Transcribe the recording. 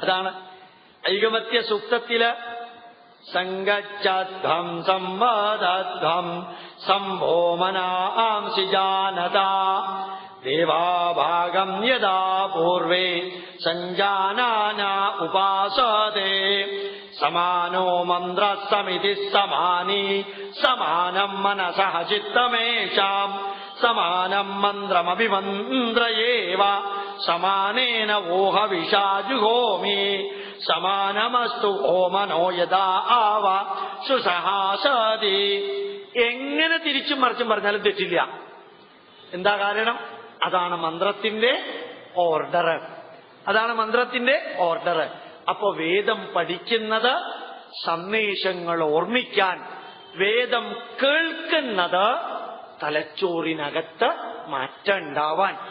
അതാണ് ഐകമത്യ സൂക്തത്തില് സങ്കച്ഛധ്വം സംവാദധ്വം സംഭോമനാംസി ജാനത ദേവാഭാഗം യഥാ പൂർവേ സഞ്ജാനാന ഉപാസതേ സമാനോ മന്ത്രസമിതി സമാനി സമാനം മനസഃ ചിത്തമേഷാം സമാനം മന്ത്രമഭിമന്ത്രയേവ സമാനേന വോഹവിഷാജുഹോമി സമാനമസ്തു ഓമനോ യഥാ ആവ സുസഹാസാദി. എങ്ങനെ തിരിച്ചും മറിച്ചും പറഞ്ഞാലും തെറ്റില്ല. എന്താ കാരണം? അതാണ് മന്ത്രത്തിന്റെ ഓർഡർ അതാണ് മന്ത്രത്തിന്റെ ഓർഡർ അപ്പൊ വേദം പഠിക്കുന്നത് സന്ദേശങ്ങൾ ഓർമ്മിക്കാൻ വേദം കേൾക്കുന്നത് തലച്ചോറിനകത്ത് മാറ്റം ഉണ്ടാവാൻ.